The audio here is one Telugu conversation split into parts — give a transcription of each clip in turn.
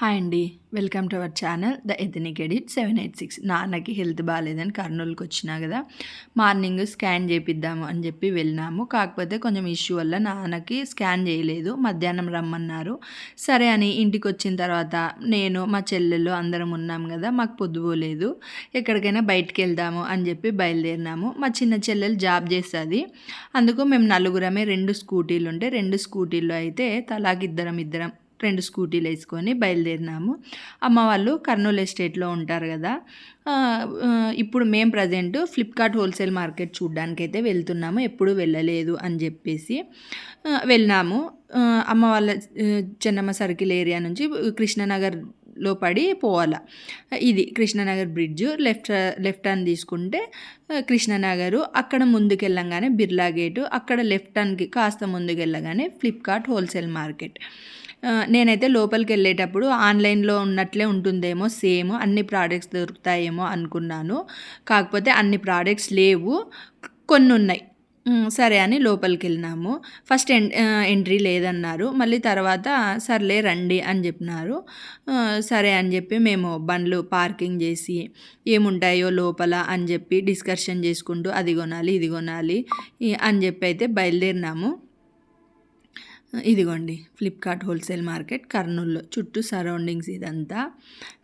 హాయ్ అండి. Welcome to our channel. The ethnic edit seven eight six. నాన్నకి హెల్త్ బాగాలేదని కర్నూలుకి వచ్చినా కదా. మార్నింగ్ స్కాన్ చేపిద్దాము అని చెప్పి వెళ్ళినాము. కాకపోతే కొంచెం ఇష్యూ వల్ల నాన్నకి స్కాన్ చేయలేదు. మధ్యాహ్నం రమ్మన్నారు. సరే అని ఇంటికి వచ్చిన తర్వాత నేను మా చెల్లెలు అందరం ఉన్నాం కదా. మాకు పొద్దుపోలేదు ఎక్కడికైనా బయటికి వెళ్దాము అని చెప్పి బయలుదేరినాము. మా చిన్న చెల్లెలు జాబ్ చేస్తుంది. అందుకు మేము నలుగురమే రెండు స్కూటీలు ఉంటే రెండు స్కూటీల్లో అయితే తలాకిద్దరం ఇద్దరం రెండు స్కూటీలు వేసుకొని బయలుదేరినాము. అమ్మ వాళ్ళు కర్నూలు ఎస్టేట్లో ఉంటారు కదా. ఇప్పుడు మేము ప్రజెంట్ ఫ్లిప్కార్ట్ హోల్సేల్ మార్కెట్ చూడ్డానికి అయితే వెళ్తున్నాము. ఎప్పుడు వెళ్ళలేదు అని చెప్పేసి వెళ్ళినాము. అమ్మ వాళ్ళ చెన్నమ్మ సర్కిల్ ఏరియా నుంచి కృష్ణనగర్లో పడి పోవాలా. ఇది Krishnanagar bridge. Left left turn తీసుకుంటే కృష్ణనగరు. అక్కడ ముందుకెళ్ళంగానే బిర్లా గేటు. అక్కడ లెఫ్ట్ టర్న్కి కాస్త ముందుకెళ్ళగానే ఫ్లిప్కార్ట్ హోల్సేల్ మార్కెట్. నేనైతే లోపలికి వెళ్ళేటప్పుడు ఆన్లైన్లో ఉన్నట్లే ఉంటుందేమో సేమ్ అన్ని ప్రోడక్ట్స్ దొరుకుతాయేమో అనుకున్నాను. కాకపోతే అన్ని ప్రోడక్ట్స్ లేవు కొన్ని ఉన్నాయి. సరే అని లోపలికి వెళ్ళినాము. ఫస్ట్ ఎన్ ఎంట్రీ లేదన్నారు. మళ్ళీ తర్వాత సర్లే రండి అని చెప్పినారు. సరే అని చెప్పి మేము బండ్లు పార్కింగ్ చేసి ఏముంటాయో లోపల అని చెప్పి డిస్కషన్ చేసుకుంటూ అది కొనాలి ఇది కొనాలి అని చెప్పి అయితే బయలుదేరినాము. ఇదిగోండి ఫ్లిప్కార్ట్ హోల్సేల్ మార్కెట్ కర్నూలులో చుట్టూ సరౌండింగ్స్ ఇదంతా.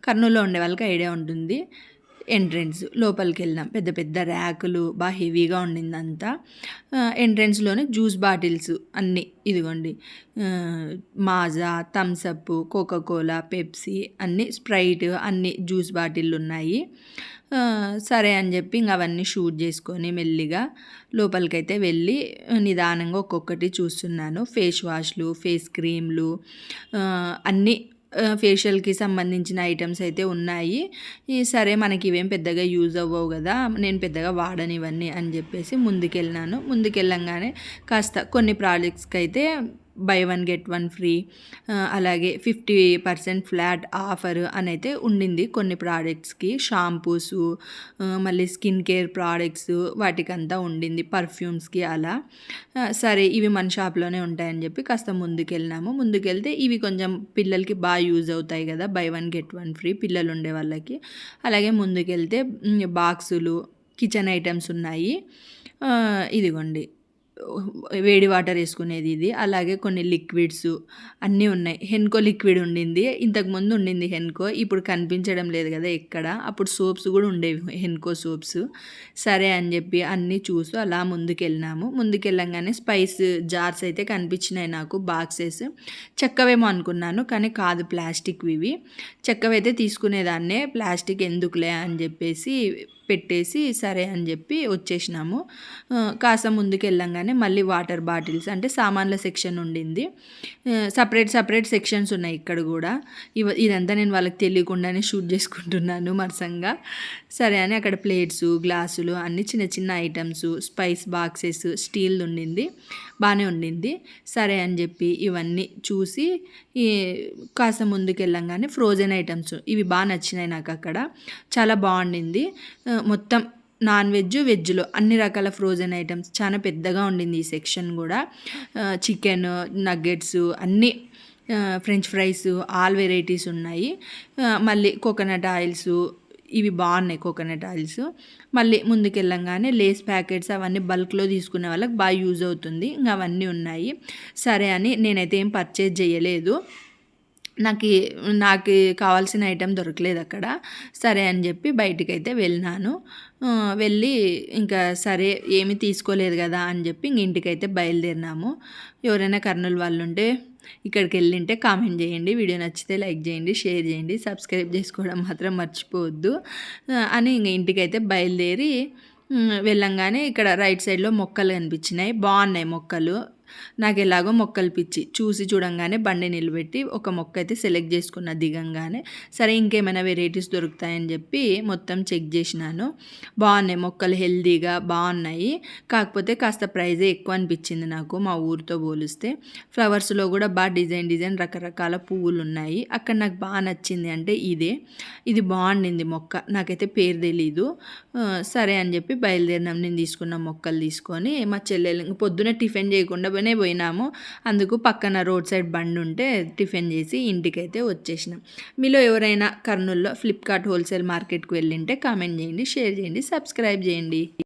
కర్నూలులో ఉండే వాళ్ళకి ఐడియా ఉంటుంది. ఎంట్రెన్స్ లోపలికి వెళ్ళినాం పెద్ద పెద్ద ర్యాకులు బాగా హెవీగా ఉండిందంతా. ఎంట్రెన్స్లోనే జ్యూస్ బాటిల్స్ అన్నీ ఇదిగోండి. Maaza Thums Up Coca Cola Pepsi అన్నీ స్ప్రైట్ అన్ని జ్యూస్ బాటిళ్ళు ఉన్నాయి సరే అని చెప్పి ఇంక అవన్నీ షూట్ చేసుకొని మెల్లిగా లోపలికైతే వెళ్ళి నిదానంగా ఒక్కొక్కటి చూస్తున్నాను. ఫేస్ వాష్లు ఫేస్ క్రీమ్లు అన్నీ ఫేషియల్కి సంబంధించిన ఐటమ్స్ అయితే ఉన్నాయి. సరే మనకి ఇవేం పెద్దగా యూజ్ అవ్వవు కదా నేను పెద్దగా వాడని ఇవన్నీ అని చెప్పేసి ముందుకెళ్ళినాను. ముందుకెళ్ళంగానే కాస్త కొన్ని ప్రాజెక్ట్స్కి అయితే buy one get one free అలాగే ఫిఫ్టీ పర్సెంట్ ఫ్లాట్ ఆఫర్ అని అయితే ఉండింది కొన్ని ప్రోడక్ట్స్కి షాంపూస్ మళ్ళీ స్కిన్ కేర్ ప్రోడక్ట్స్ వాటికంతా ఉండింది పర్ఫ్యూమ్స్కి అలా. సరే ఇవి మన షాప్లోనే ఉంటాయని చెప్పి కాస్త ముందుకెళ్ళినాము. ముందుకెళ్తే ఇవి కొంచెం పిల్లలకి బాగా యూజ్ అవుతాయి కదా buy one get one free పిల్లలు ఉండే వాళ్ళకి. అలాగే ముందుకెళ్తే బాక్సులు కిచెన్ ఐటమ్స్ ఉన్నాయి. ఇదిగోండి. వేడి వాటర్ వేసుకునేది ఇది. అలాగే కొన్ని లిక్విడ్స్ అన్నీ ఉన్నాయి. హెన్కో లిక్విడ్ ఉండింది. ఇంతకుముందు ఉండింది హెన్కో. ఇప్పుడు కనిపించడం లేదు కదా ఎక్కడ. అప్పుడు సోప్స్ కూడా ఉండేవి హెన్కో సోప్స్. సరే అని చెప్పి అన్నీ చూస్తూ అలా ముందుకెళ్ళినాము. ముందుకెళ్ళంగానే స్పైస్ జార్స్ అయితే కనిపించినాయి నాకు బాక్సెస్. చెక్కవేమో అనుకున్నాను కానీ కాదు ప్లాస్టిక్ ఇవి. చెక్కవైతే తీసుకునేదాన్నే. ప్లాస్టిక్ ఎందుకులే అని చెప్పేసి పెట్టేసి సరే అని చెప్పి వచ్చేసినాము. కాస్త ముందుకెళ్ళంగానే వెళ్ళంగానే మళ్ళీ వాటర్ బాటిల్స్ అంటే సామాన్ల సెక్షన్ ఉండింది. సపరేట్ సపరేట్ సెక్షన్స్ ఉన్నాయి ఇక్కడ కూడా. ఇవ ఇదంతా నేను వాళ్ళకి తెలియకుండానే షూట్ చేసుకుంటున్నాను మరసంగా. సరే అని అక్కడ ప్లేట్స్ గ్లాసులు అన్ని చిన్న చిన్న ఐటమ్స్ స్పైస్ బాక్సెస్ స్టీల్ ఉండింది. బాగానే ఉండింది. సరే అని చెప్పి ఇవన్నీ చూసి కాస్త ముందుకెళ్ళంగానే ఫ్రోజన్ ఐటమ్స్ ఇవి బాగా నచ్చినాయి నాకు అక్కడ. చాలా బాగుండింది. మొత్తం నాన్ వెజ్ వెజ్లో అన్ని రకాల ఫ్రోజన్ ఐటమ్స్. చాలా పెద్దగా ఉండింది ఈ సెక్షన్ కూడా. చికెన్ నగ్గెట్స్ అన్నీ ఫ్రెంచ్ ఫ్రైస్ ఆల్ వెరైటీస్ ఉన్నాయి. మళ్ళీ కోకోనట్ ఆయిల్స్ ఇవి బాగున్నాయి కోకోనట్ ఆయిల్స్. మళ్ళీ ముందుకెళ్ళంగానే లేస్ ప్యాకెట్స్ అవన్నీ బల్క్లో తీసుకునే వాళ్ళకి బాగా యూజ్ అవుతుంది. ఇంకా అవన్నీ ఉన్నాయి. సరే అని నేనైతే ఏం పర్చేజ్ చేయలేదు. నాకు నాకు కావాల్సిన ఐటెం దొరకలేదు అక్కడ. సరే అని చెప్పి బయటికి అయితే వెళ్ళినాను వెళ్ళి ఇంకా సరే ఏమి తీసుకోలేదు కదా అని చెప్పి ఇంక ఇంటికైతే బయలుదేరినాము. ఎవరైనా కర్నూలు వాళ్ళు ఉంటే ఇక్కడికి వెళ్ళింటే కామెంట్ చేయండి. వీడియో నచ్చితే లైక్ చేయండి షేర్ చేయండి. సబ్స్క్రైబ్ చేసుకోవడం మాత్రం మర్చిపోవద్దు. అని ఇంక ఇంటికైతే బయలుదేరి వెళ్ళంగానే ఇక్కడ రైట్ సైడ్లో మొక్కలు కనిపించినాయి. బాగున్నాయి మొక్కలు. నాకు ఎలాగో మొక్కలు పిచ్చి. చూసి చూడంగానే బండి నిలబెట్టి ఒక మొక్క అయితే సెలెక్ట్ చేసుకున్న దిగంగానే సరే ఇంకేమైనా వెరైటీస్ దొరుకుతాయని చెప్పి మొత్తం చెక్ చేసినాను. బాగున్నాయి మొక్కలు హెల్దీగా బాగున్నాయి. కాకపోతే కాస్త ప్రైజే ఎక్కువ అనిపించింది నాకు మా ఊరితో పోలిస్తే. ఫ్లవర్స్లో కూడా బాగా డిజైన్ డిజైన్ రకరకాల పువ్వులు ఉన్నాయి అక్కడ నాకు బాగా నచ్చింది అంటే ఇదే. ఇది బాగుండింది మొక్క. నాకైతే పేరు తెలీదు. సరే అని చెప్పి బయలుదేరినాం. నేను తీసుకున్న మొక్కలు తీసుకొని మా చెల్లెలు పొద్దున టిఫిన్ చేయకుండా బండిలోనే పోయినాము. అందుకు పక్కన రోడ్ సైడ్ బండి ఉంటే టిఫిన్ చేసి ఇంటికైతే వచ్చేసినాం. మీలో ఎవరైనా కర్నూల్లో ఫ్లిప్కార్ట్ హోల్సేల్ మార్కెట్కి వెళ్ళింటే కామెంట్ చేయండి షేర్ చేయండి సబ్స్క్రైబ్ చేయండి.